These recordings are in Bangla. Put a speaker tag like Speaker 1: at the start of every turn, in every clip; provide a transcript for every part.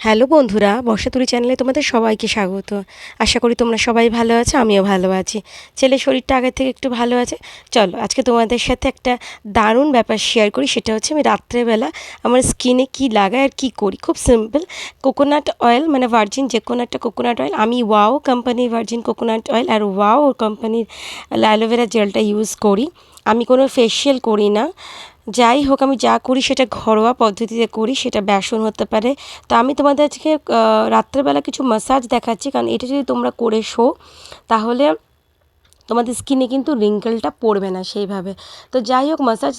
Speaker 1: হ্যালো বন্ধুরা, বর্ষাতুরি চ্যানেলে তোমাদের সবাইকে স্বাগত। আশা করি তোমরা সবাই ভালো আছো, আমিও ভালো আছি। ছেলের শরীরটা আগের থেকে একটু ভালো আছে। চলো, আজকে তোমাদের সাথে একটা দারুণ ব্যাপার শেয়ার করি, সেটা হচ্ছে আমি রাত্রেবেলা আমার স্কিনে কি লাগাই আর কি করি। খুব সিম্পল কোকোনাট অয়েল মানে ভার্জিন যে কোনো একটা কোকোনাট অয়েল আমি ওয়াও কোম্পানির ভার্জিন কোকোনাট অয়েল আর ওয়াও কোম্পানির অ্যালোভেরা জেলটা ইউজ করি। আমি কোনো ফেসিয়াল করি না। যাই হোক, আমি যা করি সেটা ঘরোয়া পদ্ধতিতে করি, সেটা বেসন হতে পারে। তো আমি তোমাদের আজকে রাত্রেবেলা কিছু মাসাজ দেখাচ্ছি, কারণ এটা যদি তোমরা করে শো, তাহলে তোমাদের স্কিনে কিন্তু রিঙ্কেলটা পড়বে না সেইভাবে। তো যাই হোক মাসাজ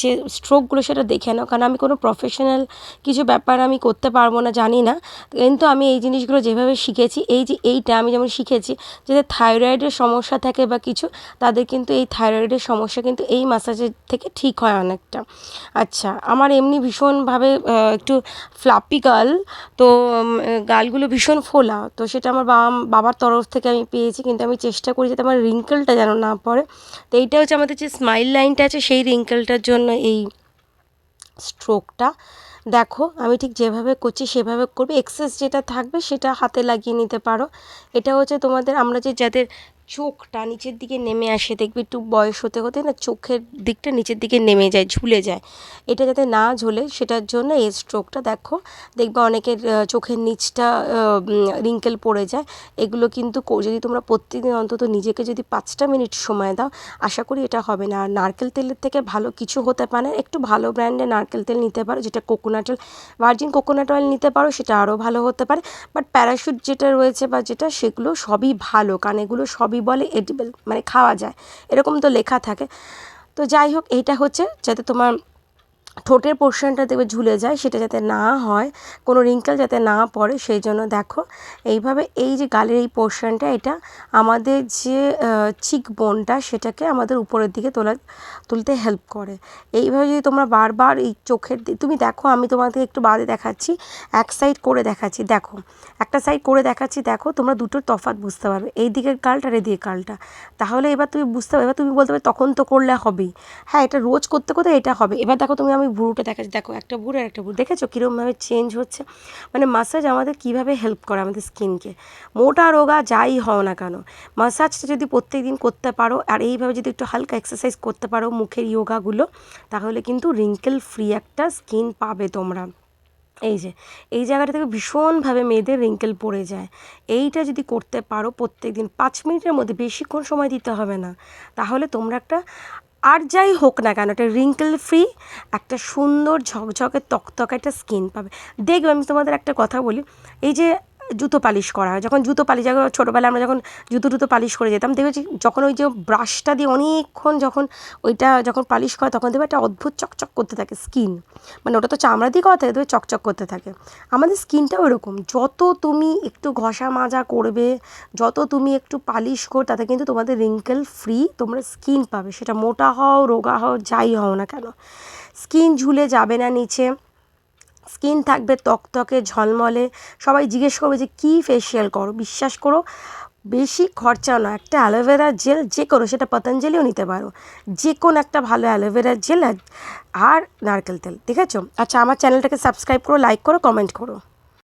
Speaker 1: যে স্ট্রোকগুলো সেটা দেখে নাও, কারণ আমি কোনো প্রফেশনাল কিছু ব্যাপার আমি করতে পারব না, জানি না। কিন্তু আমি এই জিনিসগুলো যেভাবে শিখেছি, এই যে এইটা আমি যেমন শিখেছি যাদের থাইরয়েডের সমস্যা থাকে বা কিছু, তাদের কিন্তু এই থাইরয়েডের সমস্যা কিন্তু এই মাসাজের থেকে ঠিক হয় অনেকটা। আচ্ছা আমার এমনি ভীষণভাবে একটু ফ্লাপি গাল তো গালগুলো ভীষণ ফোলা, তো সেটা আমার বাবা, বাবার তরফ থেকে আমি পেয়েছি, কিন্তু আমি চেষ্টা করি যাতে আমার রিঙ্কেল রিঙ্কেলটা যেন না পড়ে। তো এইটা হচ্ছে আমাদের যে স্মাইল লাইনটা আছে, সেই রিঙ্কেলটার জন্য এই স্ট্রোকটা দেখো, আমি ঠিক যেভাবে করছি, সেভাবে করবে। এক্সেস যেটা থাকবে, সেটা হাতে লাগিয়ে নিতে পারো। এটা হচ্ছে তোমাদের, আমরা যে যাদের চোখটা নিচের দিকে নেমে আসে, দেখবে একটু বয়স হতে হতে না চোখের দিকটা নিচের দিকে নেমে যায়, ঝুলে যায়। এটা যাতে না ঝোলে, সেটার জন্য এই স্ট্রোকটা দেখো। দেখবে অনেকের চোখের নিচটা রিঙ্কেল পড়ে যায়। এগুলো কিন্তু যদি তোমরা প্রত্যেকদিন অন্তত নিজেকে যদি পাঁচটা মিনিট সময় দাও, আশা করি এটা হবে না। আর নারকেল তেলের থেকে ভালো কিছু হতে পারে, একটু ভালো ব্র্যান্ডের নারকেল তেল নিতে পারো, যেটা coconut oil virgin coconut oil নিতে পারো, সেটা আরও ভালো হতে পারে। বাট প্যারাশুট যেটা রয়েছে বা যেটা, সেগুলো সবই ভালো কারণ এগুলো সবই বলে এডিবেল মানে খাওয়া যায়। এরকম তো লেখা থাকে। তো যাই হোক, এইটা হচ্ছে যাতে তোমার ঠোঁটের পোর্শনটা দেখবে ঝুলে যায়, সেটা যাতে না হয়, কোনো রিঙ্কেল যাতে না পড়ে, সেই জন্য দেখো। এইভাবে এই যে গালের এই পোর্শনটা এটা আমাদের যে চিক বোনটা সেটাকে আমাদের উপরের দিকে তোলা, তুলতে হেল্প করে। এইভাবে যদি তোমরা বারবার এই চোখের তুমি দেখো, আমি তোমাদের একটু বাদে দেখাচ্ছি, এক সাইড করে দেখাচ্ছি। দেখো, একটা সাইড করে দেখাচ্ছি, দেখো, তোমরা দুটোর তফাৎ বুঝতে পারবে। এই দিকের কালটা আর এই কালটা তাহলে এবার তুমি বুঝতে পারবে, এবার তুমি বলতে পারবে, তখন তো করলে হবেই। হ্যাঁ এটা রোজ করতে করতে এটা হবে। এবার দেখো, তুমি আমি ভুরুটা দেখাচ্ছি। দেখো, একটা ভুরু আর একটা ভুরু দেখেছ কীরকমভাবে চেঞ্জ হচ্ছে? মানে মাসাজ আমাদের কীভাবে হেল্প করে আমাদের স্কিনকে মোটা রোগা যাই হও না কেন মাসাজটা যদি প্রত্যেক দিন করতে পারো আর এইভাবে যদি একটু হালকা এক্সারসাইজ করতে পারো মুখের ইয়োগাগুলো তাহলে কিন্তু রিঙ্কেল ফ্রি একটা স্কিন পাবে তোমরা। এই যে, এই জায়গাটা থেকে ভীষণভাবে মেয়েদের রিঙ্কেল পড়ে যায়। এইটা যদি করতে পারো প্রত্যেক দিন পাঁচ মিনিটের মধ্যে বেশিক্ষণ সময় দিতে হবে না। তাহলে তোমরা একটা আর যাই হোক না কেন, একটা রিঙ্কেল ফ্রি একটা সুন্দর ঝকঝকে, তকতকে একটা স্কিন পাবে। দেখবে আমি তোমাদের একটা কথা বলি, এই যে জুতো পালিশ করা হয়। যখন জুতো পালিশ যখন ছোটোবেলায় আমরা যখন জুতো টুতো পালিশ করে যেতাম, দেখেছি যখন ওই যে ব্রাশটা দিয়ে অনেকক্ষণ যখন ওইটা যখন পালিশ করে তখন দেখবে একটা অদ্ভুত চকচক করতে থাকে স্কিন। মানে ওটা তো চামড়া দিয়ে থাকে, দেখবে চকচক করতে থাকে। আমাদের স্কিনটাও এরকম। যত তুমি একটু ঘষা মাজা করবে, যত তুমি একটু পালিশ কর তাতে কিন্তু তোমাদের রিঙ্কেল ফ্রি তোমরা স্কিন পাবে। সেটা মোটা হও, রোগা হও, যাই হও না কেন। স্কিন ঝুলে যাবে না নিচে। স্কিন থাকবে তকতকে ঝলমলে। সবাই জিজ্ঞেস করবে যে, কী ফেসিয়াল করো? বিশ্বাস করো, বেশি খরচাও না একটা অ্যালোভেরা জেল যে করো সেটা পতঞ্জলিও নিতে পারো। যে কোনো একটা ভালো অ্যালোভেরা জেল আর নারকেল তেল। ঠিক আছে? আচ্ছা আমার চ্যানেলটাকে সাবস্ক্রাইব করো লাইক করো কমেন্ট করো।